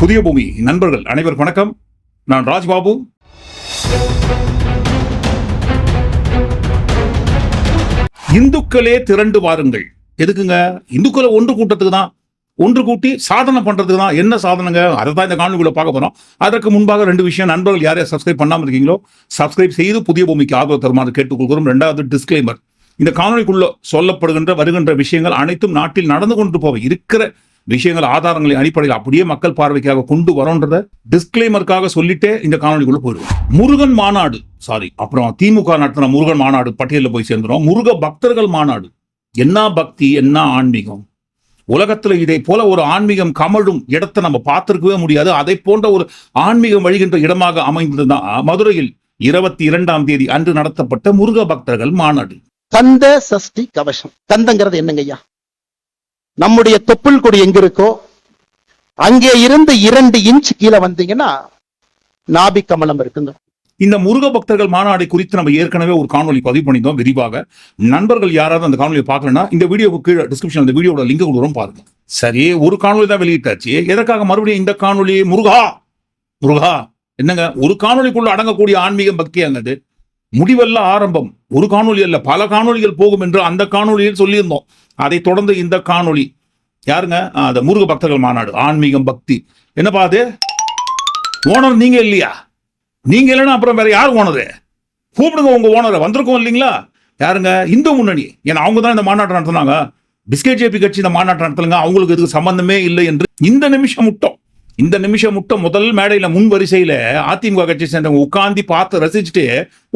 புதிய பூமி. நண்பர்கள் அனைவருக்கும் வணக்கம். நான் ராஜ்பாபு. இந்துக்களே திரண்டு வாருங்கள். எதுக்குங்க? இந்துக்களை ஒன்று கூட்டத்துக்கு தான். ஒன்று கூட்டி சாதனை பண்றதுக்கு தான். என்ன சாதனைங்க? அதை தான் இந்த காணொலிக்குள்ள பார்க்க போறோம். அதற்கு முன்பாக ரெண்டு விஷயம். நண்பர்கள் யாரையா சப்ஸ்கிரைப் பண்ணாமல் இருக்கீங்களோ சப்ஸ்கிரைப் செய்து புதிய பூமிக்கு ஆதரவு தருமாறு கேட்டுக்கொள்கிறோம். ரெண்டாவது டிஸ்க்ளைமர் இந்த காணொலிக்குள்ள சொல்லப்படுகின்ற வருகின்ற விஷயங்கள் அனைத்தும் நாட்டில் நடந்து கொண்டு போவை இருக்கிற விஷயங்கள் ஆதாரங்களின் அடிப்படையில் அப்படியே மக்கள் பார்வைக்காக கொண்டு வரோன்றத டிஸ்கிளைமருக்காக சொல்லிட்டே இந்த காணொலிக்குள்ள போயிடுவோம். முருகன் மாநாடு சாரி அப்புறம் திமுக நடத்தின முருகன் மாநாடு பட்டியலில் போய் சேர்ந்துடும் முருக பக்தர்கள் மாநாடு. என்ன பக்தி என்ன ஆன்மீகம்? உலகத்துல இதை போல ஒரு ஆன்மீகம் கமழும் இடத்தை நம்ம பார்த்திருக்கவே முடியாது. அதை போன்ற ஒரு ஆன்மீகம் வழிகின்ற இடமாக அமைந்ததுதான் மதுரையில் இருபத்தி இரண்டாம் தேதி அன்று நடத்தப்பட்ட முருக பக்தர்கள் மாநாடு. கந்த சஷ்டி கவசம். கந்தங்கிறது என்னங்கய்யா நம்முடைய தொப்புள் கொடி எங்க இருக்கோ அங்கே இருந்து இரண்டு இன்ச் கீழே வந்தீங்கன்னா நாபி கமலம் இருக்குங்க. இந்த முருக பக்தர்கள் மாநாடு குறித்து நம்ம ஏற்கனவே ஒரு காணொலி பதிவு பண்ணியிருந்தோம் விரிவாக. நண்பர்கள் யாராவது அந்த காணொலியை பார்க்கலன்னா இந்த வீடியோ கீழே டிஸ்கிரிப்ஷன் அந்த வீடியோட லிங்க் கொடுக்குறோம் பாருங்க. சரி ஒரு காணொலி தான் வெளியிட்டாச்சு. எதற்காக மறுபடியும் இந்த காணொலி முருகா! முருகா! என்னங்க? ஒரு காணொலிக்குள்ள அடங்கக்கூடிய ஆன்மீகம் பக்தி அங்கது முடிவல்ல ஆரம்பம். ஒரு காணொலி அல்ல பல காணொலிகள் போகும் என்று அந்த காணொலியில் சொல்லியிருந்தோம். அதை தொடர்ந்து இந்த காணொளி. யாருங்க? அந்த முருக பக்தர்கள் மாநாடு ஆன்மீகம் பக்தி. என்னப்பா அது? ஓனர் நீங்க இல்லையா? நீங்க இல்லைன்னா அப்புறம் வேற யார் ஓனரு? கூப்பிடுங்க உங்க ஓனரை வந்திருக்கோம் இல்லைங்களா? யாருங்க? இந்து முன்னணி. ஏன்னா அவங்க தான் இந்த மாநாட்டம் நடத்துனாங்க. பிஸ்கெட் ஜேபி கட்சி இந்த மாநாட்டம் நடத்தலங்க. அவங்களுக்கு இதுக்கு சம்பந்தமே இல்லை என்று இந்த நிமிஷம் முட்டோம். இந்த நிமிஷம் முட்டம் முதல் மேடையில முன் வரிசையில அதிமுக கட்சி சேர்ந்தவங்க உட்கார்ந்து பார்த்து ரசிச்சுட்டு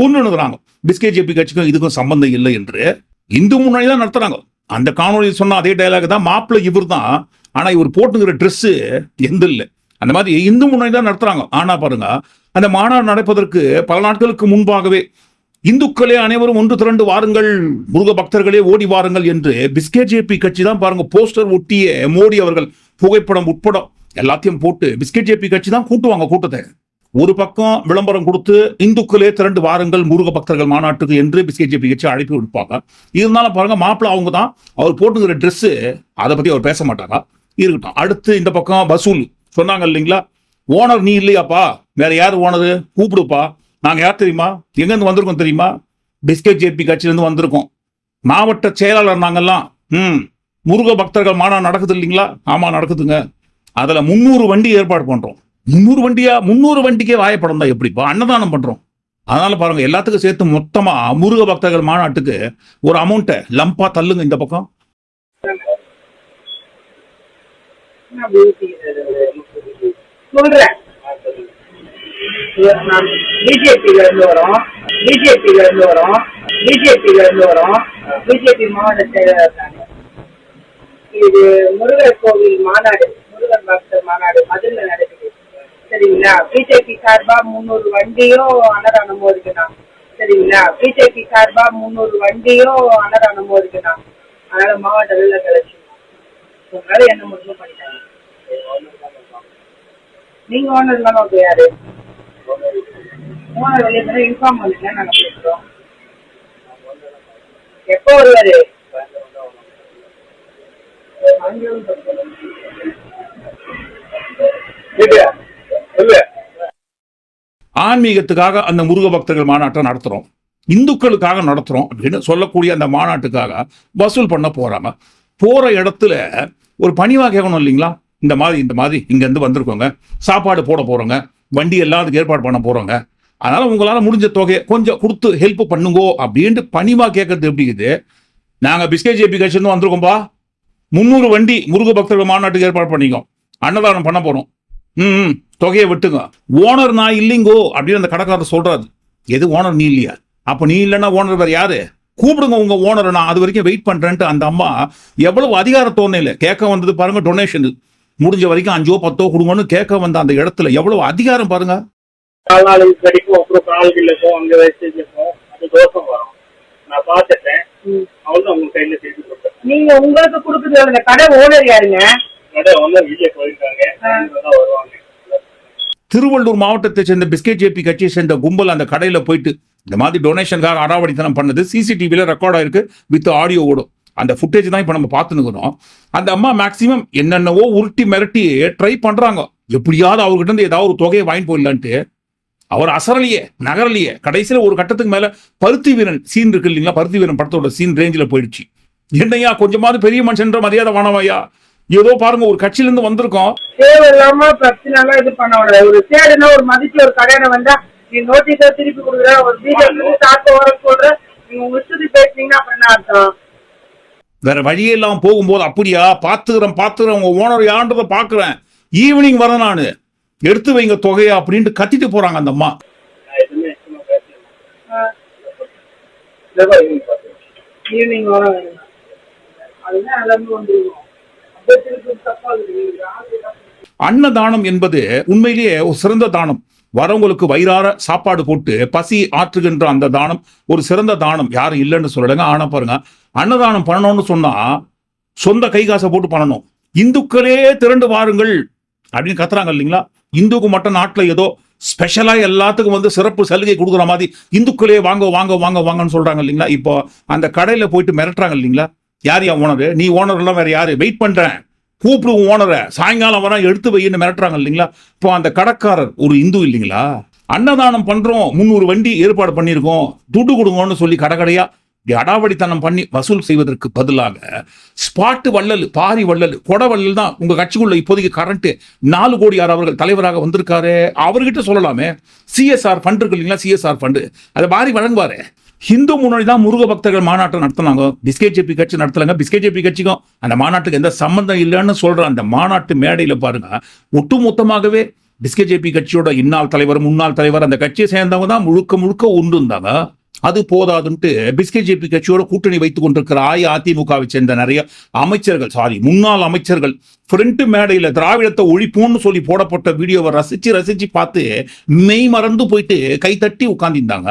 ஒண்ணுறாங்க பிஸ்கே ஜேபி கட்சிக்கும் இதுக்கும் சம்பந்தம் இல்லை என்று இந்து முன்னணி தான் நடத்துறாங்க. அந்த காணொலியில் சொன்ன அதே டைலாக் தான் மாப்பிள்ளை இவர் தான். ஆனா இவர் போட்டுங்கிற ட்ரெஸ்ஸு எந்த இல்லை. அந்த மாதிரி இந்து முன்னணி தான் நடத்துறாங்க. ஆனா பாருங்க அந்த மாநாடு நடப்பதற்கு பல நாட்களுக்கு முன்பாகவே இந்துக்களே அனைவரும் ஒன்று திரண்டு வாருங்கள் முருக பக்தர்களே ஓடி வாருங்கள் என்று பிஸ்கே ஜேபி கட்சி தான் பாருங்க போஸ்டர் ஒட்டிய மோடி அவர்கள் புகைப்படம் உட்படம் எல்லாத்தையும் போட்டு பிஸ்கெட் ஜேபி கட்சி தான் கூட்டுவாங்க கூட்டத்தை. ஒரு பக்கம் விளம்பரம் கொடுத்து இந்துக்களே திரண்டு வாருங்கள் முருக பக்தர்கள் மாநாட்டுக்கு என்று பிஸ்கெட் ஜேபி கட்சி அழைப்பு விடுப்பாங்க. இருந்தாலும் பாருங்க மாப்பிள்ள அவங்க தான் அவர் போட்டுங்கிற ட்ரெஸ்ஸு அதை பத்தி அவர் பேச மாட்டாங்க இருக்கட்டும். அடுத்து இந்த பக்கம் வசூல். சொன்னாங்க இல்லைங்களா? ஓனர் நீ இல்லையாப்பா? வேற யார் ஓனரு? கூப்பிடுப்பா. நாங்கள் யார் தெரியுமா? எங்கேருந்து வந்திருக்கோம் தெரியுமா? பிஸ்கெட் ஜேபி கட்சியிலேருந்து வந்திருக்கோம். மாவட்ட செயலாளர் நாங்கெல்லாம். ம். முருக பக்தர்கள் மாநாடு நடக்குது இல்லைங்களா? ஆமாம் நடக்குதுங்க. அதுல முந்நூறு வண்டி ஏற்பாடு பண்றோம். முந்நூறு வண்டியா முந்நூறு வண்டிக்கே வாயப்படம் தான் எப்படிப்பா அன்னதானம் பண்றோம். அதனால பாருங்க எல்லாத்துக்கும் சேர்த்து மொத்தமா முருக பக்தர்கள் மாநாட்டுக்கு ஒரு அமௌண்ட்டை லம்பா தள்ளுங்க இந்த பக்கம். சொல்றேன். பிஜேபியில இருந்து வரோம். பிஜேபியில இருந்து வரோம். பிஜேபியில இருந்து வரோம். பிஜேபி மாவட்ட இது முருகர் கோவில் மாநாடு. முருகன் பக்தர் மாநாடு மதுரையில் நடக்குது சரிங்களா? பிஜேபி சார்பா முந்நூறு வண்டியும் அன்னதானமும் இருக்குண்ணா சரிங்களா? பிஜேபி சார்பா முந்நூறு வண்டியும் அன்னதானமும் இருக்குண்ணா அதனால மாவட்ட வெளில கலெக்ஷன். உங்களால என்ன முடிவு பண்ணிட்டாங்க. நீங்க ஓனர் இல்லாம அப்ப யாரு? ஓனர் வெளியே இன்ஃபார்ம் பண்ணுங்க நாங்க பேசுறோம் எப்போ வருவாரு? ஆன்மீகத்துக்காக அந்த முருக பக்தர்கள் மாநாட்டை நடத்துறோம். இந்துக்களுக்காக நடத்துறோம் அப்படின்னு சொல்லக்கூடிய அந்த மாநாட்டுக்காக வசூல் பண்ண போறாங்க. போற இடத்துல ஒரு பணிவா கேட்கணும் இல்லைங்களா? இந்த மாதிரி இந்த மாதிரி இங்க இருந்து வந்திருக்கோங்க. சாப்பாடு போட போறோங்க. வண்டி எல்லாத்துக்கும் ஏற்பாடு பண்ண போறோங்க. அதனால உங்களால முடிஞ்ச தொகையை கொஞ்சம் கொடுத்து ஹெல்ப் பண்ணுங்கோ அப்படின்ட்டு பணிவா கேட்கறது எப்படி இது? நாங்க பிஸ்கெட் ஜேபி கட்சியிருந்து வந்திருக்கோம்பா. முந்நூறு வண்டி முருக பக்தர்கள் மாநாட்டுக்கு ஏற்பாடு பண்ணிக்கோ. அன்னதானம் பண்ண போறோம். ம் தொகையை விட்டுங்க ஓனர் நான் இல்லைங்கோ அப்படின்னு அந்த கடைக்காரர் சொல்றாரு. எது ஓனர் நீ இல்லையா? அப்ப நீ இல்லைன்னா ஓனர் வேற யாரு? கூப்பிடுங்க உங்க ஓனரை நான் அது வரைக்கும் வெயிட் பண்றேன்ட்டு அந்த அம்மா எவ்வளவு அதிகாரத்தோணை இல்லை கேட்க வந்தது பாருங்க டொனேஷன் முடிஞ்ச வரைக்கும் அஞ்சோ பத்தோ கொடுங்கன்னு கேட்க வந்த அந்த இடத்துல எவ்வளவு அதிகாரம் பாருங்க. கடிக்கும் அப்புறம் அங்க வச்சு வரும். நான் பார்த்துட்டேன். கையில நீங்க உங்களுக்கு கொடுக்குறது அந்த கடை ஓனர் யாருங்க? திருவள்ளூர் மாவட்டத்தை சேர்ந்த பிஸ்கெட் ஜேபி கட்சியை சேர்ந்த கும்பல் அந்த கடையில போயிட்டு இந்த மாதிரி டொனேஷனுக்காக அடாவடித்தனம் பண்ணது. சிசிடிவில ரெக்கார்ட் ஆயிருக்கு வித் ஆடியோ ஓடும். அந்த ஃபுட்டேஜ் தான் இப்போ நம்ம பார்த்துனுக்குறோம். அந்த அம்மா மேக்சிமம் என்னென்னவோ உருட்டி மிரட்டி ட்ரை பண்றாங்க. எப்படியாவது அவர்கிட்ட இருந்து ஏதாவது ஒரு தொகையை வாங்கி போயிடலான்ட்டு. அவர் அசரலையே நகரலையே. கடைசியில ஒரு கட்டத்துக்கு மேல பருத்தி வீரன் சீன் இருக்கு இல்லைங்களா? பருத்தி வீரன் படத்தோட சீன் ரேஞ்சில் போயிடுச்சு. என்னையா கொஞ்சமாவது பெரிய மனுஷன்ற மரியாதை வானவையா ஏதோ பாருங்க ஒரு கட்சியில இருந்து வந்திருக்கோம். தேவை இல்லாம பிரச்சனை எல்லாம் இது பண்ண விடாது ஒரு சேடுனா ஒரு மதிச்சு ஒரு கடையில வந்தா நீ நோட்டீஸ திருப்பி கொடுக்குற ஒரு பிஜேபி தாக்க வர சொல்ற நீங்க உங்க இஷ்டத்துக்கு பேசுனீங்கன்னா அப்புறம் என்ன அர்த்தம்? வேற வழியே இல்லாம போகும்போது அப்படியா? பாத்துக்கிறேன் பாத்துக்கிறேன் உங்க ஓனர் யான்றதை பாக்குறேன். ஈவினிங் வரேன் நானு. எடுத்து வைங்க தொகையா அப்படின்ட்டு கத்திட்டு போறாங்க அந்த அம்மா. ஈவினிங் வர அதுதான் எல்லாமே அன்னதானம் என்பது உண்மையிலேயே ஒரு சிறந்த தானம். வரவங்களுக்கு வயிறார சாப்பாடு போட்டு பசி ஆற்றுகின்ற அந்த தானம் ஒரு சிறந்த தானம். யாரும் இல்லைன்னு சொல்லலைங்க. ஆனா பாருங்க அன்னதானம் பண்ணணும்னு சொன்னா சொந்த கை காசை போட்டு பண்ணணும். இந்துக்களே திரண்டு வாருங்கள் அப்படின்னு கத்துறாங்க இல்லைங்களா? இந்துக்கு மட்டும் நாட்டுல ஏதோ ஸ்பெஷலாக எல்லாத்துக்கும் வந்து சிறப்பு சலுகை கொடுக்குற மாதிரி இந்துக்களே வாங்க வாங்க வாங்க வாங்கன்னு சொல்றாங்க இல்லைங்களா? இப்போ அந்த கடையில போயிட்டு மிரட்டுறாங்க இல்லைங்களா? யார் யா ஓனர் நீ ஓனர் எல்லாம் வேற யாரு? வெயிட் பண்ணுறேன் கூப்பிடுவோம் ஓனரை சாயங்காலம் வர எடுத்து வைன்னு மிரட்டுறாங்க இல்லைங்களா? இப்போ அந்த கடைக்காரர் ஒரு இந்து இல்லைங்களா? அன்னதானம் பண்ணுறோம் முந்நூறு வண்டி ஏற்பாடு பண்ணியிருக்கோம். துட்டு கொடுங்கன்னு சொல்லி கடை கடையா அடாவடித்தனம் பண்ணி வசூல் செய்வதற்கு பதிலாக ஸ்பாட்டு வள்ளல் பாரி வள்ளல் கொடை வள்ளல் தான் உங்கள் கட்சிக்குள்ள இப்போதைக்கு கரண்ட்டு நாலு கோடி ஆறு அவர்கள் தலைவராக வந்திருக்காரு. அவர்கிட்ட சொல்லலாமே. சிஎஸ்ஆர் ஃபண்ட் இருக்கு இல்லைங்களா? சிஎஸ்ஆர் ஃபண்டு அதை பாரி வழங்குவாரு. ஹிந்து முன்னணி தான் முருக பக்தர்கள் மாநாட்டை நடத்தினாங்க. பிஸ்கெட் ஜேபி கட்சி நடத்தலைங்க. பிஸ்கெட் ஜேபி கட்சிக்கும் அந்த மாநாட்டுக்கு எந்த சம்மந்தம் இல்லைன்னு சொல்கிற அந்த மாநாட்டு மேடையில் பாருங்க. ஒட்டுமொத்தமாகவே பிஸ்கெட் ஜேபி கட்சியோட இன்னாள் தலைவர் முன்னாள் தலைவர் அந்த கட்சியை சேர்ந்தவங்க தான் முழுக்க முழுக்க உண்டு இருந்தாங்க அது போதாதுன்ட்டு பிஸ்கெட் ஜேபி கட்சியோட கூட்டணி வைத்துக் கொண்டிருக்கிற அஇஅதிமுகவை சேர்ந்த நிறைய அமைச்சர்கள் சாரி முன்னாள் அமைச்சர்கள் ஃப்ரண்ட் மேடையில திராவிடத்தை ஒழிப்போம்னு சொல்லி போடப்பட்ட வீடியோவை ரசிச்சு ரசிச்சு பார்த்து மெய் மறந்து போயிட்டு கை தட்டி உட்கார்ந்திருந்தாங்க.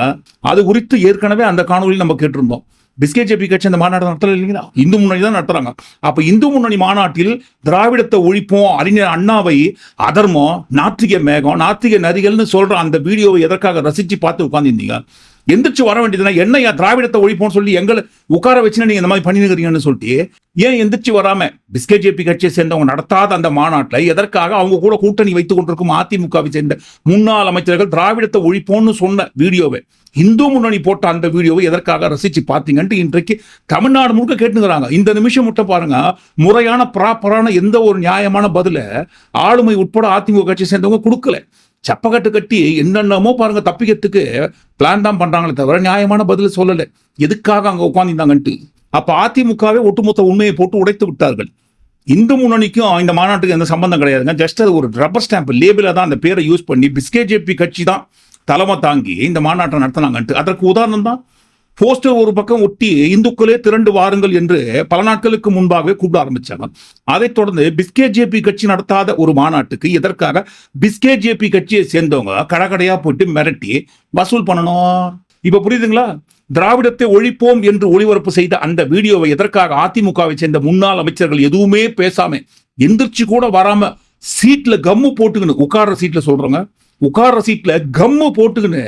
அது குறித்து ஏற்கனவே அந்த காணொலியில் நம்ம கேட்டிருந்தோம். பிஸ்கெட் ஜேபி கட்சி அந்த மாநாடு நடத்தல இல்லைங்களா? இந்து முன்னணி தான் நடத்துறாங்க. அப்ப இந்து முன்னணி மாநாட்டில் திராவிடத்தை ஒழிப்போம் அறிஞர் அண்ணாவை அதர்மம் நாத்திக மேகம் நாத்திக நரிகள்னு சொல்ற அந்த வீடியோவை எதற்காக ரசிச்சு பார்த்து உட்கார்ந்திருந்தீங்க? எந்திரிச்சு வர வேண்டியதுனா என்னையா திராவிடத்தை ஒழிப்போம்னு சொல்லி எங்களை உட்கார வச்சுன்னு நீங்க இந்த மாதிரி பண்ணிருக்கிறீங்கன்னு சொல்லிட்டு ஏன் எந்திரிச்சு வராம பிஸ்கே ஜேபி கட்சியை சேர்ந்தவங்க நடத்தாத அந்த மாநாட்டில் எதற்காக அவங்க கூட கூட்டணி வைத்துக் கொண்டிருக்கும் அதிமுகவை சேர்ந்த முன்னாள் அமைச்சர்கள் திராவிடத்தை ஒழிப்போம்னு சொன்ன வீடியோவை இந்து முன்னணி போட்ட அந்த வீடியோவை எதற்காக ரசிச்சு பார்த்தீங்கன்ட்டு இன்றைக்கு தமிழ்நாடு முழுக்க கேட்டுக்கிறாங்க இந்த நிமிஷம் மட்டும் பாருங்க முறையான ப்ராப்பரான எந்த ஒரு நியாயமான பதில ஆளுமை உட்பட அதிமுக கட்சி சேர்ந்தவங்க கொடுக்கல. சப்பக்கட்டு கட்டி என்னென்னமோ பாருங்க தப்பிக்கிறதுக்கு பிளான் தான் பண்றாங்களே தவிர நியாயமான பதில் சொல்லலை. எதுக்காக அங்கே உட்காந்துருந்தாங்கன்ட்டு அப்போ அதிமுகவே ஒட்டுமொத்த உண்மையை போட்டு உடைத்து விட்டார்கள். இந்து முன்னணிக்கும் இந்த மாநாட்டுக்கு எந்த சம்பந்தம் கிடையாதுங்க. ஜஸ்ட் அது ஒரு ரப்பர் ஸ்டாம்ப் லேபிள தான் அந்த பேரை யூஸ் பண்ணி பிஸ்கே ஜேபி கட்சி தான் தலைமை தாங்கி இந்த மாநாட்டை நடத்தினாங்கன்ட்டு. அதற்கு உதாரணம் தான் போஸ்டர் ஒரு பக்கம் ஒட்டி இந்துக்களே திரண்டு வாருங்கள் என்று பல நாட்களுக்கு முன்பாகவே கூப்பிட ஆரம்பிச்சாங்க. அதைத் தொடர்ந்து பிஸ்கே ஜேபி கட்சி நடத்தாத ஒரு மாநாட்டுக்கு எதற்காக பிஸ்கே ஜேபி கட்சியை சேர்ந்தவங்க கடகடையா போட்டு மிரட்டி வசூல் பண்ணணும்? இப்ப புரியுதுங்களா? திராவிடத்தை ஒழிப்போம் என்று ஒளிபரப்பு செய்த அந்த வீடியோவை எதற்காக அதிமுகவை சேர்ந்த முன்னாள் அமைச்சர்கள் எதுவுமே பேசாம எந்திரிச்சு கூட வராம சீட்ல கம்மு போட்டுக்கணும் உட்கார்ற சீட்ல சொல்றவங்க உட்கார்ற சீட்ல கம்மு போட்டுக்கின்னு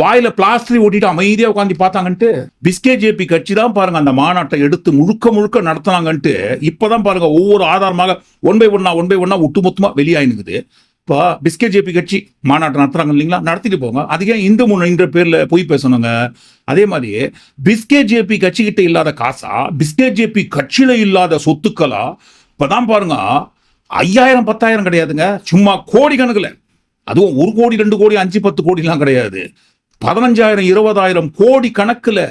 வாயில பிளாஸ்டரி ஓட்டிட்டு அமைதியா உட்காந்து பார்த்தாங்கன்ட்டு பிஸ்கே ஜேபி கட்சி தான் பாருங்க அந்த மாநாட்டை எடுத்து முழுக்க முழுக்க நடத்துனாங்கன்ட்டு இப்பதான் பாருங்க ஒவ்வொரு ஆதாரமாக ஒன் பை ஒன்னா ஒன் பை ஒன்னா ஒட்டுமொத்தமா வெளியாயினுக்குது இப்போ பிஸ்கே ஜேபி கட்சி மாநாட்டை நடத்துறாங்க இல்லைங்களா? நடத்திட்டு போங்க. அதுக்கே இந்து முன்னணின்ற பேர்ல போய் பேசணுங்க? அதே மாதிரி பிஸ்கே ஜேபி கட்சி கிட்ட இல்லாத காசா? பிஸ்கே ஜேபி கட்சியில இல்லாத சொத்துக்களா? இப்பதான் பாருங்க ஐயாயிரம் பத்தாயிரம் கிடையாதுங்க. சும்மா கோடி கணக்குல. அதுவும் ஒரு கோடி ரெண்டு கோடி அஞ்சு பத்து கோடிலாம் கிடையாது. பதினஞ்சாயிரம் இருபதாயிரம் கோடி கணக்கில்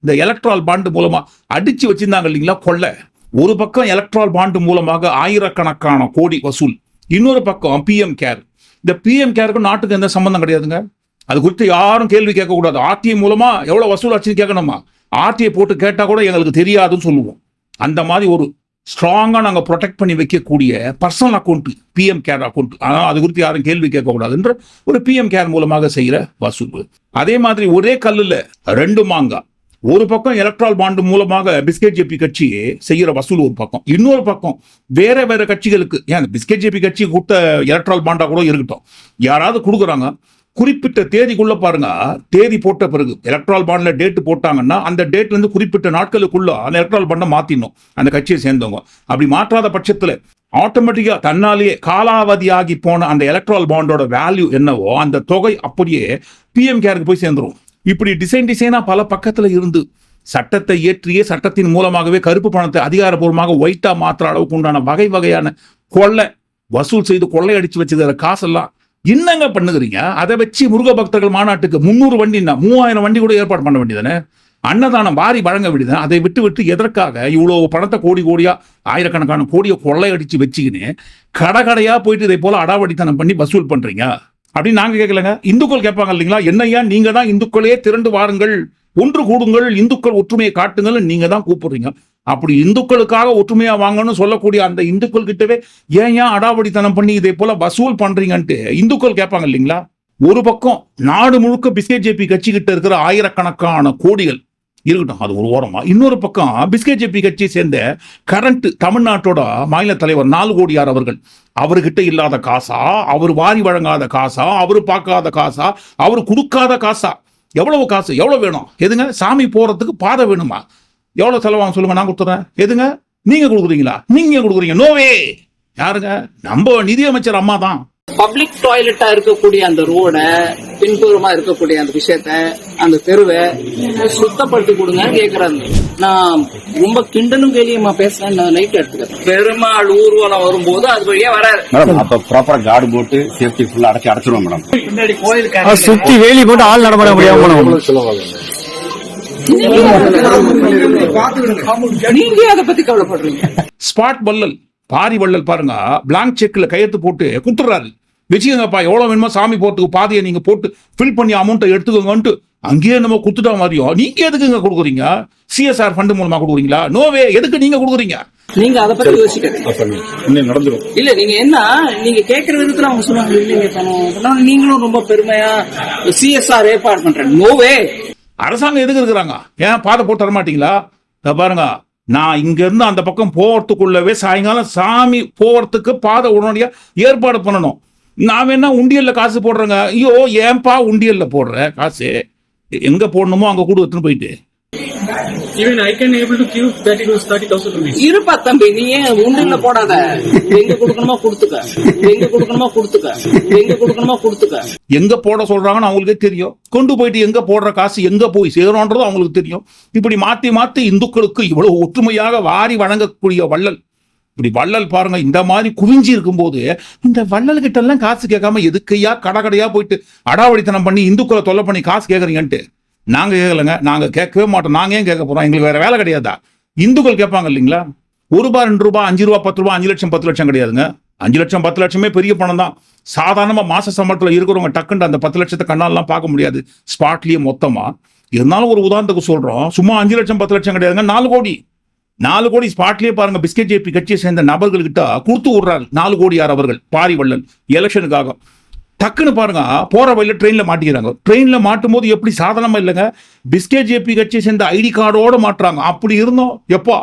இந்த எலக்ட்ரால் பாண்டு மூலமாக அடித்து வச்சிருந்தாங்க இல்லைங்களா? கொள்ளை. ஒரு பக்கம் எலக்ட்ரால் பாண்டு மூலமாக ஆயிரக்கணக்கான கோடி வசூல். இன்னொரு பக்கம் பிஎம் கேர் இந்த பிஎம் கேருக்கும் நாட்டுக்கு எந்த சம்மந்தம் கிடையாதுங்க. அது குறித்து யாரும் கேள்வி கேட்கக்கூடாது. ஆர்டிஐ மூலமாக எவ்வளோ வசூல் ஆச்சுன்னு கேட்கணுமா? ஆர்டிஐ போட்டு கேட்டால் கூட எங்களுக்கு தெரியாதுன்னு சொல்லுவோம். அந்த மாதிரி ஒரு ஸ்ட்ராங்காக நாங்கள் ப்ரொடெக்ட் பண்ணி வைக்கக்கூடிய personal account PM care account ஆனால் அது குறித்து யாரும் கேள்வி கேட்கக்கூடாதுன்ற ஒரு பிஎம் கேர் மூலமாக செய்கிற வசூல். அதே மாதிரி ஒரே கல்லில் ரெண்டு மாங்காய் ஒரு பக்கம் எலக்ட்ரால் பாண்டு மூலமாக பிஸ்கெட் ஜேபி கட்சி செய்யற வசூல் ஒரு பக்கம். இன்னொரு பக்கம் வேற வேற கட்சிகளுக்கு ஏன் பிஸ்கெட் ஜேபி கட்சி கூட்ட எலக்ட்ரால் பாண்டா கூட இருக்கட்டும். யாராவது கொடுக்குறாங்க குறிப்பிட்ட தேதிக்குள்ள பாருங்க. தேதி போட்ட பிறகு எலக்ட்ரால் பாண்ட்ல டேட்டு போட்டாங்கன்னா அந்த டேட்ல இருந்து குறிப்பிட்ட நாட்களுக்குள்ள அந்த எலக்ட்ரால் பாண்டை மாத்திடணும். அந்த கட்சியை சேர்ந்தவங்க. அப்படி மாற்றாத பட்சத்துல ஆட்டோமேட்டிக்கா தன்னாலேயே காலாவதியாகி போன அந்த எலக்ட்ரால் பாண்டோட வேல்யூ என்னவோ அந்த தொகை அப்படியே பிஎம் கேருக்கு போய் சேர்ந்துரும். இப்படி டிசைன் டிசைனா பல பக்கத்துல இருந்து சட்டத்தை இயற்றியே சட்டத்தின் மூலமாகவே கருப்பு பணத்தை அதிகாரப்பூர்வமாக ஒயிட்டா மாத்துற அளவுக்கு உண்டான வகை வகையான கொள்ளை வசூல் செய்து கொள்ளையடிச்சு வச்சுக்கிற காசெல்லாம் என்னங்க பண்ணுகிறீங்க? அதை வச்சு முருக பக்தர்கள் மாநாட்டுக்கு முந்நூறு வண்டின்னா மூவாயிரம் வண்டி கூட ஏற்பாடு பண்ண வேண்டியதானே? அன்னதானம் வாரி வழங்க வேண்டியதானே அதை விட்டு விட்டு எதற்காக இவ்வளவு பணத்தை கோடி கோடியா ஆயிரக்கணக்கான கோடியை கொள்ளையடிச்சு வச்சுக்கின்னு கடை கடையா போயிட்டு இதை போல அடாவடித்தனம் பண்ணி வசூல் பண்றீங்க? அப்படின்னு நாங்க கேட்கலங்க. இந்துக்கள் கேட்பாங்க இல்லைங்களா? என்னையா நீங்க தான் இந்துக்களே திரண்டு வாருங்கள். ஒன்று கூடுங்கள் இந்துக்கள் ஒற்றுமையை காட்டுங்கள் நீங்க தான் கூப்பிடுறீங்க. அப்படி இந்துக்களுக்காக ஒற்றுமையா வாங்கணும்னு சொல்லக்கூடிய அந்த இந்துக்கள் கிட்டவே ஏன் ஏன் அடாவடித்தனம் பண்ணி இதே போல வசூல் பண்றீங்கன்ட்டு இந்துக்கள் கேட்பாங்க இல்லைங்களா? ஒரு பக்கம் நாடு முழுக்க பிஸ்கெட் ஜேபி கட்சி கிட்ட இருக்கிற ஆயிரக்கணக்கான கோடிகள் இருக்கட்டும் அது ஒரு ஓரமா. இன்னொரு பக்கம் பிஸ்கெட் ஜேபி கட்சியை சேர்ந்த கரண்ட் தமிழ்நாட்டோட மாநில தலைவர் நாலு கோடியார் அவர்கள். அவர்கிட்ட இல்லாத காசா? அவர் வாரி வழங்காத காசா? அவர் பார்க்காத காசா? அவர் கொடுக்காத காசா? எவ்வளவு காசு? எவ்வளவு வேணும்? எதுங்க? சாமி போறதுக்கு பாதை வேணுமா? எவ்வளவு செலவாகும் சொல்லுங்க நான் கொடுத்துறேன். எதுங்க? நீங்க கொடுக்குறீங்களா? நீங்க கொடுக்குறீங்க. நோவே யாருங்க? நம்ம நிதியமைச்சர் அம்மா தான். பப்ளிக் டாய்லெட்டா இருக்கக்கூடிய அந்த ரோட பின்புறமா இருக்கக்கூடிய அந்த விஷயத்த அந்த தெருவை சுத்தப்படுத்தி கொடுங்க கேக்குறாங்க. நான் ரொம்ப கிண்டலும் கேலியுமா பேசுறேன் நான் நைட் எடுத்துக்கிறேன். பெருமாள் ஊர்வலம் வரும்போது அது வழியா வராது மேடம் அப்ப ப்ராப்பரா கார்டு போட்டு சேஃப்டி ஃபுல்லா அடைச்சு அடைச்சிருவோம் மேடம் பின்னாடி அது கோயிலுக்கு சுத்தி வேலி போட்டு ஆள் நடமாட முடியாம போனோம். நீங்க அதை பத்தி கவலைப்படுறீங்க ஸ்பாட் வள்ளல் பாரி வள்ளல் பாருங்க. பிளாங்க் செக்ல கையெழுத்து போட்டு கொடுத்துறாரு வச்சுக்கோங்கப்பா எவ்வளவு வேணுமோ சாமி போறதுக்கு பாதையை நீங்க போட்டு ஃபில் பண்ணி அமௌண்ட்டை எடுத்துக்கோங்கன்ட்டு அங்கேயே நம்ம கொடுத்துட்டா மாதிரியும் நீங்க எதுக்குங்க கொடுக்குறீங்க? சிஎஸ்ஆர் ஃபண்ட் மூலமா கொடுக்குறீங்களா? நோவே எதுக்கு நீங்க கொடுக்குறீங்க? நீங்க அதை பத்தி யோசிக்கிறீங்க இன்னும் நடந்துரும். இல்ல நீங்க என்ன நீங்க கேக்குற விதத்துல அவங்க சொன்னாங்க நீங்களும் ரொம்ப பெருமையா சிஎஸ்ஆர் ஏற்பாடு பண்றேன். நோவே அரசாங்கம் எதுக்கு இருக்கிறாங்க? ஏன் பாதை போட்டு தர மாட்டீங்களா? பாருங்க நான் இங்கேருந்து அந்த பக்கம் போகிறதுக்குள்ளவே சாயங்காலம் சாமி போகிறதுக்கு பாதை உடனடியாக ஏற்பாடு பண்ணணும். நான் வேணா உண்டியலில் காசு போடுறேங்க? ஐயோ ஏன்பா உண்டியலில் போடுற காசு? எங்கே போடணுமோ அங்கே கூட எடுத்துன்னு போயிட்டு. Even I can able to give that it was 30,000 rupees. இருப்பா தம்பி நீ ஏன் உண்டில போடாத. எங்க கொடுக்கணுமா கொடுத்துக்க. எங்க கொடுக்கணுமா கொடுத்துக்க. எங்க கொடுக்கணுமா கொடுத்துக்க. எங்க போட சொல்றாங்கன்னு அவங்களுக்கே தெரியும். கொண்டு போயிட்டு எங்க போடுற காசு எங்க போய் சேரும்ன்றது அவங்களுக்கு தெரியும். இப்படி மாத்தி மாத்தி இந்துக்களுக்கு இவ்வளவு ஒற்றுமையாக வாரி வழங்கக்கூடிய வள்ளல். இப்படி வள்ளல் பாருங்க இந்த மாதிரி குவிஞ்சி இருக்கும்போது இந்த வள்ளல் கிட்ட எல்லாம் காசு கேட்காம எதுக்கையா கடை கடையா போயிட்டு அடாவடித்தனம் பண்ணி இந்துக்களை தொல்லை பண்ணி காசு கேட்கறீங்கன்ட்டு நாங்கள் கேட்கலங்க நாங்கள் கேட்கவே மாட்டோம். நாங்கள் ஏன் கேட்க போகிறோம் எங்களுக்கு வேறு வேலை கிடையாதா? இந்துக்கள் கேட்பாங்க இல்லைங்களா? ஒரு ரூபா ரெண்டு ரூபா அஞ்சு ரூபா பத்து ரூபா அஞ்சு லட்சம் பத்து லட்சம் கிடையாதுங்க. அஞ்சு லட்சம் பத்து லட்சமே பெரிய பணம் தான். சாதாரணமாக மாச சம்பளத்தில் இருக்கிறவங்க டக்குன்னு அந்த பத்து லட்சத்தை கண்ணாலாம் பார்க்க முடியாது. ஸ்பாட்லேயே மொத்தமாக இருந்தாலும் ஒரு உதாரணத்துக்கு சொல்கிறோம் சும்மா அஞ்சு லட்சம் பத்து லட்சம் கிடையாதுங்க. நாலு கோடி. நாலு கோடி ஸ்பாட்லேயே பாருங்க. பிஸ்கெட் ஜேபி கட்சியை சேர்ந்த நபர்கள்கிட்ட கொடுத்து விடுறாரு. நாலு கோடி யார் அவர்கள்? பாரி வள்ளல் எலெக்ஷனுக்காக டக்குன்னு பாருங்க போற வழியில ட்ரெயின்ல மாட்டிக்கிறாங்க. ட்ரெயின்ல மாட்டும் போது எப்படி சாதனமா இல்லைங்க? பிஸ்கே ஜேபி கட்சியை சேர்ந்த ஐடி கார்டோட மாட்டுறாங்க. அப்படி இருந்தோம். எப்பா?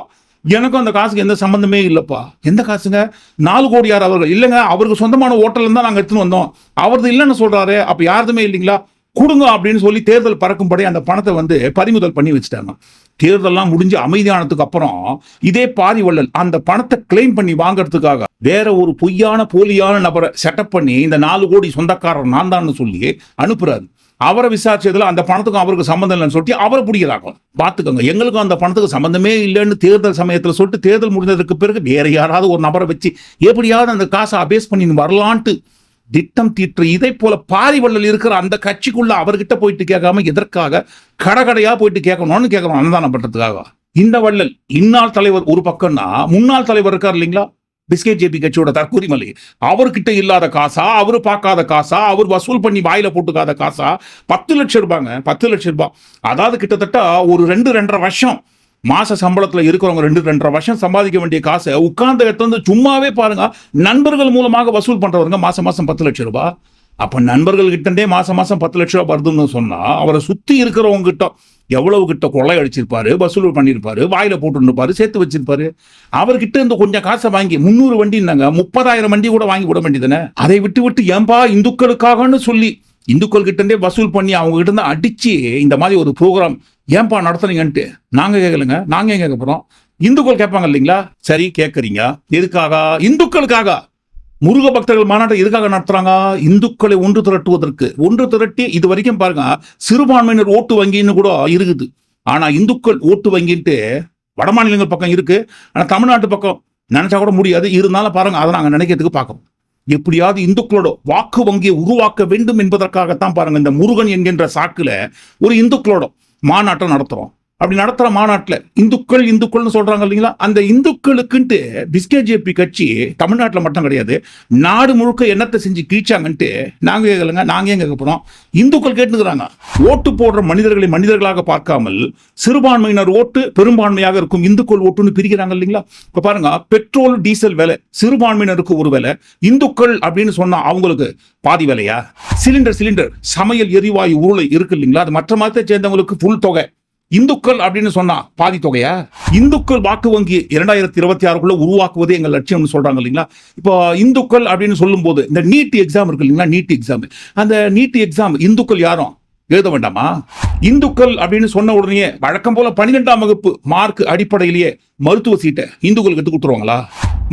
எனக்கும் அந்த காசுக்கு எந்த சம்மந்தமே இல்லைப்பா. எந்த காசுங்க? நாலு கோடி யார் அவர்கள்? இல்லைங்க அவருக்கு சொந்தமான ஓட்டல் தான் நாங்கள் எடுத்துன்னு வந்தோம். அவரது இல்லைன்னு சொல்றாரு அப்ப யாருதுமே இல்லைங்களா? கொடுங்க அப்படின்னு சொல்லி தேர்தல் பறக்கும்படி அந்த பணத்தை வந்து பறிமுதல் பண்ணி வச்சுட்டாங்க. தேர்தல்லாம் முடிஞ்சு அமைதியானதுக்கு அப்புறம் இதே பாரி வள்ளல் அந்த பணத்தை கிளைம் பண்ணி வாங்குறதுக்காக வேற ஒரு பொய்யான போலியான நபரை செட்டப் பண்ணி இந்த நாலு கோடி சொந்தக்காரர் நான் தான் சொல்லி அனுப்புறாரு. அவரை விசாரிச்சதுல அந்த பணத்துக்கும் அவருக்கு சம்மந்தம் இல்லைன்னு சொல்லிட்டு அவரை பிடிக்கிறாங்க. பார்த்துக்கோங்க எங்களுக்கும் அந்த பணத்துக்கு சம்மந்தமே இல்லைன்னு தேர்தல் சமயத்தில் சொல்லிட்டு தேர்தல் முடிந்ததுக்கு பிறகு வேற யாராவது ஒரு நபரை வச்சு எப்படியாவது அந்த காசை அபேஸ் பண்ணி வரலான்ட்டு திட்டம் தீற்று. இதை போல பாரிவள்ளல் இருக்கிற அந்த கட்சிக்குள்ள அவர்கிட்ட போயிட்டு கேட்காம எதற்காக கடகடையா போயிட்டு கேட்கணும்னு கேட்கணும் அன்னதானம் பண்றதுக்காக. இந்த வள்ளல் இந்நாள் தலைவர் ஒரு பக்கம்னா முன்னாள் தலைவர் இருக்கார் இல்லைங்களா? பிஸ்கெட் ஜேபி கட்சியோட தற்கூரிமலை அவர்கிட்ட இல்லாத காசா அவர் பார்க்காத காசா அவர் வசூல் பண்ணி வாயில போட்டுக்காத காசா பத்து லட்சம் ரூபாங்க பத்து லட்சம் ரூபாய் அதாவது கிட்டத்தட்ட ஒரு ரெண்டு ரெண்டரை வருஷம் மாச சம்பளத்தில் இருக்கிறவங்க ரெண்டு ரெண்டரை வருஷம் சம்பாதிக்க வேண்டிய காசை உட்கார்ந்த இடத்துல வந்து சும்மாவே பாருங்க நண்பர்கள் மூலமாக வசூல் பண்றவங்க மாசம் மாசம் பத்து லட்சம் ரூபாய் அப்ப நண்பர்கள் கிட்டே மாசம் மாசம் பத்து லட்சம் ரூபாய் வருதுன்னு சொன்னா அவரை சுத்தி இருக்கிறவங்க கிட்ட எவ்வளவு கிட்ட கொள்ளை அடிச்சிருப்பாரு வசூல் பண்ணியிருப்பாரு வாயில போட்டுருப்பாரு சேர்த்து வச்சிருப்பாரு. அவர்கிட்ட இருந்து கொஞ்சம் காசை வாங்கி முந்நூறு வண்டின்னாங்க முப்பதாயிரம் வண்டி கூட வாங்கி விட வேண்டியதுதானே? அதை விட்டு விட்டு ஏன்பா இந்துக்களுக்காகன்னு சொல்லி இந்துக்கள் கிட்ட இருந்தே வசூல் பண்ணி அவங்க கிட்ட இருந்து அடிச்சு இந்த மாதிரி ஒரு ப்ரோக்ராம் ஏன்பா நடத்துறீங்கன்ட்டு நாங்க கேட்கலங்க நாங்க ஏன் கேட்க போறோம்? இந்துக்கள் கேட்பாங்க இல்லைங்களா? சரி கேட்குறீங்க. எதுக்காக? இந்துக்களுக்காக. முருக பக்தர்கள் மாநாட்டை எதுக்காக நடத்துறாங்க? இந்துக்களை ஒன்று திரட்டுவதற்கு. ஒன்று திரட்டி இது வரைக்கும் பாருங்க சிறுபான்மையினர் ஓட்டு வங்கின்னு கூட இருக்குது. ஆனா இந்துக்கள் ஓட்டு வங்கின்ட்டு வட மாநிலங்கள் பக்கம் இருக்கு. ஆனா தமிழ்நாட்டு பக்கம் நினைச்சா கூட முடியாது. இருந்தாலும் பாருங்க அதை நாங்கள் நினைக்கிறதுக்கு பார்க்கணும் எப்படியாவது இந்துக்களோட வாக்கு வங்கியை உருவாக்க வேண்டும் என்பதற்காகத்தான் பாருங்க இந்த முருகன் என்கின்ற சாக்குல ஒரு இந்துக்களோட மாநாட்டம் நடத்துறோம். அப்படி நடத்துற மாநாட்டுல இந்துக்கள் இந்துக்கள்னு சொல்றாங்க இல்லைங்களா? அந்த இந்துக்களுக்குன்ட்டு பிஸ்கேஜேபி கட்சி தமிழ்நாட்டுல மட்டும் கிடையாது நாடு முழுக்க என்னத்தை செஞ்சு கீழ்ச்சாங்கன்ட்டு நாங்க கேட்கலங்க நாங்க ஏன் கேட்க போறோம்? இந்துக்கள் கேட்டுக்கிறாங்க. ஓட்டு போடுற மனிதர்களை மனிதர்களாக பார்க்காமல் சிறுபான்மையினர் ஓட்டு பெரும்பான்மையாக இருக்கும் இந்துக்கள் ஓட்டுன்னு பிரிக்கிறாங்க இல்லைங்களா? இப்போ பாருங்க பெட்ரோல் டீசல் விலை சிறுபான்மையினருக்கு ஒரு விலை இந்துக்கள் அப்படின்னு சொன்னா அவங்களுக்கு பாதி விலையா? சிலிண்டர் சிலிண்டர் சமையல் எரிவாயு உருளை இருக்கு இல்லைங்களா? அது மற்ற மதத்தை சேர்ந்தவங்களுக்கு ஃபுல் தொகை. இந்துக்கள் அப்படின்னு சொன்னா பாதி தொகையா? இந்துக்கள் வாக்கு வங்கி இரண்டாயிரத்தி இருபத்தி ஆறுக்குள்ள உருவாக்குவதே எங்கள் லட்சியம்னு சொல்றாங்க இல்லைங்களா? இப்போ இந்துக்கள் அப்படின்னு சொல்லும் போது இந்த நீட் எக்ஸாம் இருக்கு இல்லைங்களா? NEET exam. அந்த நீட் எக்ஸாம் இந்துக்கள் யாரும்? எழுத வேண்டாமா? இந்துக்கள் அப்படின்னு சொன்ன உடனே வழக்கம் போல பனிரெண்டாம் வகுப்பு மார்க் அடிப்படையிலேயே மருத்துவ சீட்டை இந்துக்களுக்கு எடுத்து கொடுத்துருவாங்களா?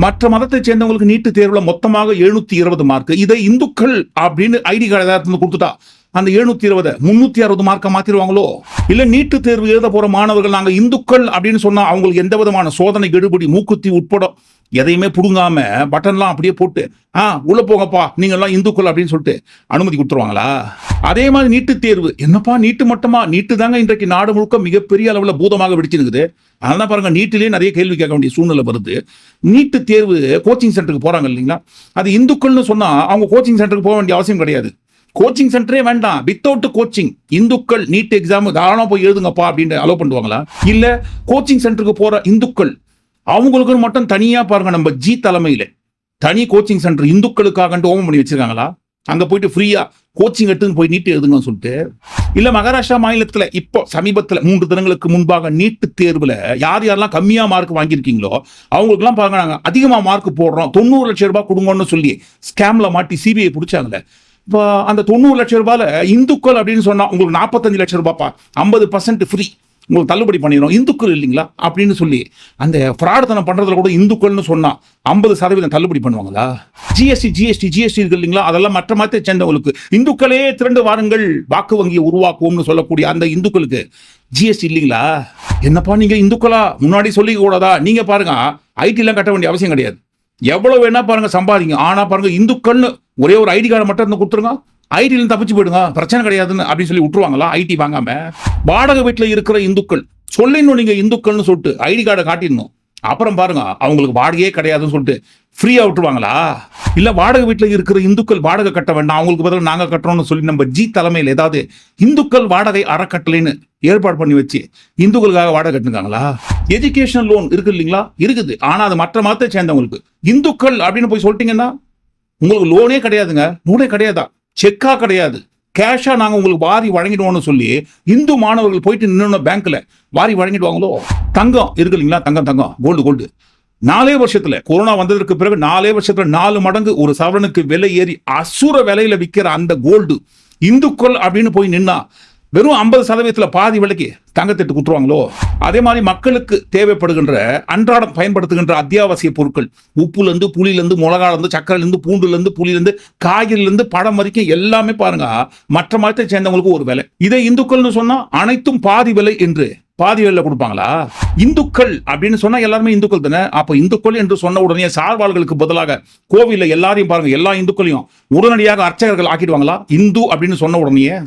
மற்ற மதத்தை சேர்ந்தவங்களுக்கு நீட்டு தேர்வுல மொத்தமாக எழுநூத்தி இருபது மார்க் இதை இந்துக்கள் அப்படின்னு ஐடி கார்டு ஏதாவது கொடுத்துட்டா அந்த எழுநூத்தி இருபது முன்னூத்தி அறுபது மார்க்கை மாத்திருவாங்களோ? இல்ல நீட்டு தேர்வு எழுத போற மாணவர்கள் நாங்க இந்துக்கள் அப்படின்னு சொன்னா அவங்களுக்கு எந்த விதமான சோதனை கெடுபடி மூக்குத்தி உட்பட எதையுமே புடுங்காம பட்டன்லாம் அப்படியே போட்டு ஆ உள்ள போங்கப்பா நீங்க எல்லாம் இந்துக்கள் அப்படின்னு சொல்லிட்டு அனுமதி கொடுத்துருவாங்களா? அதே மாதிரி நீட்டு தேர்வு. என்னப்பா நீட்டு மட்டுமா? நீட்டு தாங்க இன்றைக்கு நாடு முழுக்க மிகப்பெரிய அளவில் பூதமாக வெடிச்சிருக்குது. அதனால பாருங்க நீட்டிலேயே நிறைய கேள்வி கேட்க வேண்டிய சூழ்நிலை வருது. நீட்டு தேர்வு கோச்சிங் சென்டருக்கு போறாங்க இல்லைங்களா? அது இந்துக்கள்னு சொன்னா அவங்க கோச்சிங் சென்டருக்கு போக வேண்டிய அவசியம் கிடையாது. கோச்சிங் சென்டரே வேண்டாம். வித்தவுட் கோச்சிங் இந்துக்கள் நீட் எக்ஸாம் தாராளமாக போய் எழுதுங்கப்பா அப்படின்னு அலோவ் பண்ணுவாங்களா? இல்ல கோச்சிங் சென்டருக்கு போற இந்துக்கள் அவங்களுக்குன்னு மட்டும் தனியா பாருங்க நம்ம ஜி தலைமையில. தனி கோச்சிங் சென்டர் இந்துக்களுக்காக ஓபன் பண்ணி வச்சிருக்காங்களா? அங்க போயிட்டு ஃப்ரீயா கோச்சிங் எடுத்துன்னு போய் நீட் எழுதுங்கன்னு சொல்லிட்டு. இல்ல மகாராஷ்டிரா மாநிலத்துல இப்போ சமீபத்துல மூன்று தினங்களுக்கு முன்பாக நீட்டு தேர்வுல யார் யாரெல்லாம் கம்மியா மார்க் வாங்கியிருக்கீங்களோ அவங்களுக்குலாம் பாருங்க நாங்க அதிகமா மார்க் போடுறோம். தொண்ணூறு லட்சம் ரூபாய் கொடுங்கன்னு சொல்லி ஸ்கேம்ல மாட்டி சிபிஐ பிடிச்சாங்களே இப்போ அந்த தொண்ணூறு லட்சம் ரூபாயில இந்துக்கள் அப்படின்னு சொன்னால் உங்களுக்கு நாற்பத்தஞ்சு லட்சம் ரூபாய்ப்பா ஐம்பது பர்சன்ட் ஃப்ரீ உங்களுக்கு தள்ளுபடி பண்ணிடும் இந்துக்கள் இல்லைங்களா? அப்படின்னு சொல்லி அந்த பிராடத்தனம் பண்ணுறதுல கூட இந்துக்கள்னு சொன்னால் ஐம்பது சதவீதம் தள்ளுபடி பண்ணுவாங்களா? ஜிஎஸ்டி ஜிஎஸ்டி ஜிஎஸ்டி இருக்கு இல்லைங்களா? அதெல்லாம் மற்ற மதத்தை சேர்ந்தவங்களுக்கு இந்துக்களே திரண்டு வாருங்கள் வாக்கு வங்கியை உருவாக்குவோம்னு சொல்லக்கூடிய அந்த இந்துக்களுக்கு ஜிஎஸ்டி இல்லைங்களா? என்னப்பா நீங்கள் இந்துக்களா? முன்னாடி சொல்லிக்க கூடாதா? பாருங்க ஐடிலாம் கட்ட வேண்டிய அவசியம் கிடையாது. எவ்வளவு வேணா பாருங்க சம்பாதிங்க. ஆனா பாருங்க இந்துக்கள்னு ஒரே ஒரு ஐடி கார்டு மட்டும் இருந்து கொடுத்துருங்க. ஐடியில தப்பிச்சு போயிடுங்க. பிரச்சனை கிடையாதுன்னு அப்படின்னு சொல்லி விட்டுருவாங்களா? ஐடி வாங்காம. வாடகை வீட்டில் இருக்கிற இந்துக்கள் சொல்லிடணும் நீங்க இந்துக்கள்னு சொல்லிட்டு ஐடி கார்டை காட்டிடணும். அப்புறம் பாருங்க அவங்களுக்கு வாடகையே கிடையாதுன்னு சொல்லிட்டு ஃப்ரீயா விட்டுருவாங்களா? இல்ல வாடகை வீட்டில் இருக்கிற இந்துக்கள் வாடகை கட்ட வேண்டாம் அவங்களுக்கு பதிலாக நாங்க கட்டுறோம்னு சொல்லி நம்ம ஜி தலைமையில் ஏதாவது இந்துக்கள் வாடகை அறக்கட்டளைன்னு ஏற்பாடு பண்ணி வச்சு இந்துக்களுக்காக வாடகை கட்டுனாங்களா? எஜுகேஷன் லோன் இருக்கு இல்லைங்களா? இருக்குது. ஆனா அது மற்ற மதத்தை சேர்ந்தவங்களுக்கு. இந்துக்கள் அப்படின்னு போய் சொல்லிட்டீங்கன்னா உங்களுக்கு லோனே கிடையாதுங்க. லோனே கிடையாதா? செக்கா கிடையாது. கேஷா நாங்கள் உங்களுக்கு வாரி வழங்கிடுவோம்னு சொல்லி இந்து மாணவர்கள் போயிட்டு நின்று பேங்க்ல வாரி வழங்கிடுவாங்களோ? தங்கம் இருக்கு இல்லைங்களா? தங்கம் தங்கம். கோல்டு கோல்டு நாலே வருஷத்துல கொரோனா வந்ததற்கு பிறகு நாலே வருஷத்துல நாலு மடங்கு ஒரு சவரனுக்கு விலை ஏறி அசுர விலையில விற்கிற அந்த கோல்டு இந்துக்கள் அப்படின்னு போய் நின்னா வெறும் ஐம்பது சதவீதத்தில் பாதி விலைக்கு தங்கத்திட்டு குத்துருவாங்களோ? அதே மாதிரி மக்களுக்கு தேவைப்படுகின்ற அன்றாடம் பயன்படுத்துகின்ற அத்தியாவசிய பொருட்கள் உப்புலேருந்து புளியிலேருந்து மிளகாலேருந்து இருந்து பூண்டுலேருந்து புளியிலேருந்து காய்கறிலேருந்து படம் பழம் வரைக்கும் எல்லாமே பாருங்க. மற்ற மதத்தை சேர்ந்தவங்களுக்கு ஒரு விலை. இதை இந்துக்கள்னு சொன்னால் அனைத்தும் பாதி விலை என்று பாதி விலையில கொடுப்பாங்களா? இந்துக்கள் அப்படின்னு சொன்னா எல்லாருமே இந்துக்கள் தானே? அப்ப இந்துக்கள் என்று சொன்ன உடனே சார்வாள்களுக்கு பதிலாக கோவில்ல எல்லாரையும் பாருங்க எல்லா இந்துக்களையும் உடனடியாக அர்ச்சகர்கள் ஆக்கிடுவாங்களா? இந்து அப்படின்னு சொன்ன உடனே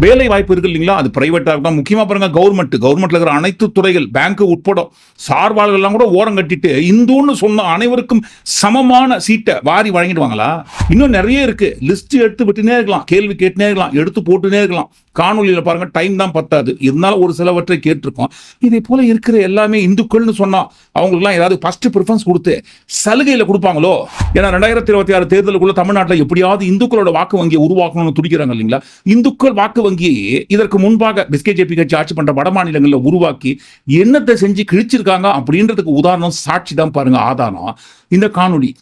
வேலை வாய்ப்பு இருக்கு இல்லைங்களா? அது பிரைவேட்டா இருக்கும் முக்கியமா பாருங்க கவர்மெண்ட் கவர்மெண்ட்ல இருக்கிற அனைத்து துறைகள் பேங்க் உட்பட சார்பாளர்கள் கூட ஓரம் கட்டிட்டு இந்துன்னு சொன்ன அனைவருக்கும் சமமான சீட்டை வாரி வழங்கிடுவாங்களா? இன்னும் நிறைய இருக்கு. லிஸ்ட் எடுத்து விட்டுனே இருக்கலாம். கேள்வி கேட்டுனே இருக்கலாம். எடுத்து போட்டுனே இருக்கலாம். காணொலியில் பாருங்க டைம் தான் பத்தாது. இருந்தாலும் ஒரு சிலவற்றை கேட்டிருக்கோம். இதே போல இருக்கிற எல்லாமே இந்துக்கள்னு சொன்னா அவங்களுக்குலாம் ஏதாவது ஃபர்ஸ்ட் ப்ரிஃபரன்ஸ் கொடுத்து சலுகையில் கொடுப்பாங்களோ? ஏன்னா ரெண்டாயிரத்தி இருபத்தி ஆறு தேர்தலுக்குள்ள தமிழ்நாட்டில் எப்படியாவது இந்துக்களோட வாக்கு வங்கியை உருவாக்கணும்னு துடிக்கிறாங்க இல்லைங்களா? இந்துக்கள் வாக்கு வங்கியை இதற்கு முன்பாக பிஸ்கேஜேபி கட்சி ஆட்சி பண்ற வட மாநிலங்களில் உருவாக்கி என்னத்தை செஞ்சு கிழிச்சிருக்காங்க அப்படின்றதுக்கு உதாரணம் சாட்சி தான் பாருங்க ஆதாரம். இந்த காணொலி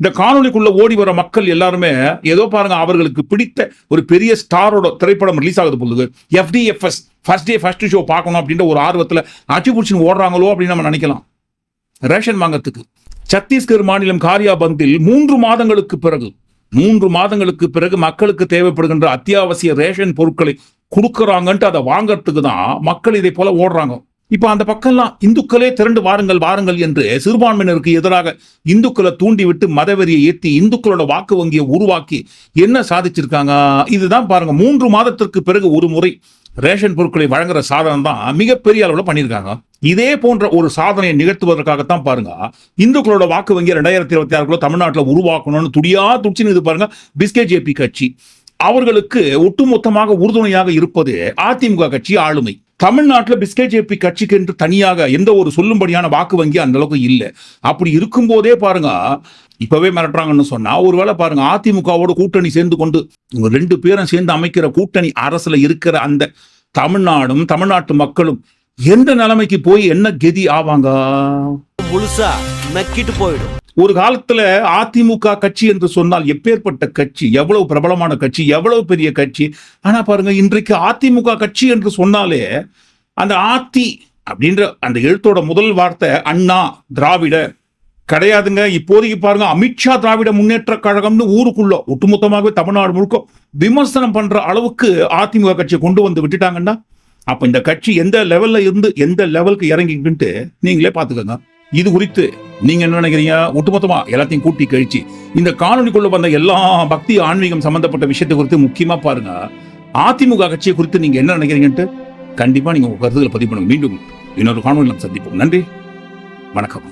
இந்த காணொளிக்குள்ள ஓடி வர மக்கள் எல்லாருமே ஏதோ பாருங்க அவர்களுக்கு பிடித்த ஒரு பெரிய ஸ்டாரோட திரைப்படம் ரிலீஸ் ஆகுது பொழுது FDFS first day first show பார்க்கணும் அப்படின்ற ஒரு ஆர்வத்துல அச்சு பிடிச்சின்னு ஓடுறாங்களோ அப்படின்னு நம்ம நினைக்கலாம். ரேஷன் வாங்கத்துக்கு சத்தீஸ்கர் மாநிலம் காரியாபந்தில் மூன்று மாதங்களுக்கு பிறகு மூன்று மாதங்களுக்கு பிறகு மக்களுக்கு தேவைப்படுகின்ற அத்தியாவசிய ரேஷன் பொருட்களை கொடுக்கறாங்கன்ட்டு அதை வாங்கறதுக்கு தான் மக்கள் இதை போல ஓடுறாங்க. இப்போ அந்த பக்கம்லாம் இந்துக்களே திரண்டு வாருங்கள் வாருங்கள் என்று சிறுபான்மையினருக்கு எதிராக இந்துக்களை தூண்டிவிட்டு மதவெறியை ஏற்றி இந்துக்களோட வாக்கு வங்கியை உருவாக்கி என்ன சாதிச்சிருக்காங்க? இதுதான் பாருங்க மூன்று மாதத்திற்கு பிறகு ஒரு முறை ரேஷன் பொருட்களை வழங்குற சாதனம் தான் மிகப்பெரிய அளவில் பண்ணியிருக்காங்க. இதே போன்ற ஒரு சாதனையை நிகழ்த்துவதற்காகத்தான் பாருங்க இந்துக்களோட வாக்கு வங்கி ரெண்டாயிரத்தி இருபத்தி ஆறுக்குள்ள தமிழ்நாட்டில் உருவாக்கணும்னு துடியா துடிச்சுன்னு இது பாருங்க பிஸ்கே ஜேபி கட்சி. அவர்களுக்கு ஒட்டுமொத்தமாக உறுதுணையாக இருப்பது அதிமுக கட்சி ஆளுமை. தமிழ்நாட்டில் பிஸ்கே ஜேபி கட்சிக்கு என்று தனியாக எந்த ஒரு சொல்லும்படியான வாக்கு வங்கி அந்த அளவுக்கு இல்லை. அப்படி இருக்கும்போதே பாருங்க இப்பவே மிரட்டுறாங்கன்னு சொன்னா ஒருவேளை பாருங்க அதிமுகவோட கூட்டணி சேர்ந்து கொண்டு இவங்க ரெண்டு பேரும் சேர்ந்து அமைக்கிற கூட்டணி அரசுல இருக்கிற அந்த தமிழ்நாடும் தமிழ்நாட்டு மக்களும் எந்த நிலைமைக்கு போய் என்ன கெதி ஆவாங்க? முழுசா நக்கிட்டு போயிடும். ஒரு காலத்துல அதிமுக கட்சி என்று சொன்னால் எப்பேற்பட்ட கட்சி? எவ்வளவு பிரபலமான கட்சி? எவ்வளவு பெரிய கட்சி? ஆனா பாருங்க இன்றைக்கு அதிமுக கட்சி என்று சொன்னாலே அந்த ஆத்தி அப்படின்ற அந்த எழுத்தோட முதல் வார்த்தை அண்ணா திராவிட கிடையாதுங்க. இப்போதைக்கு பாருங்க அமித்ஷா திராவிட முன்னேற்ற கழகம்னு ஊருக்குள்ள ஒட்டுமொத்தமாகவே தமிழ்நாடு முழுக்க விமர்சனம் பண்ற அளவுக்கு அதிமுக கட்சியை கொண்டு வந்து விட்டுட்டாங்கன்னா அப்ப இந்த கட்சி எந்த லெவல்ல இருந்து எந்த லெவலுக்கு இறங்கிக்கிட்டு நீங்களே பாத்துக்கோங்க இது குறித்து நீங்க என்ன நினைக்கிறீங்க? ஒட்டுமொத்தமா எல்லாத்தையும் கூட்டி கழிச்சு இந்த காணொலிக்குள்ள வந்த எல்லா பக்தி ஆன்மீகம் சம்பந்தப்பட்ட விஷயத்தை குறித்து முக்கியமா பாருங்க. அதிமுக கட்சியை குறித்து நீங்க என்ன நினைக்கிறீங்கன்ட்டு கண்டிப்பா நீங்க உங்க கருத்துக்களை பதிவு பண்ணுங்க. மீண்டும் இன்னொரு காணொலி நாம் சந்திப்போம். நன்றி. வணக்கம்.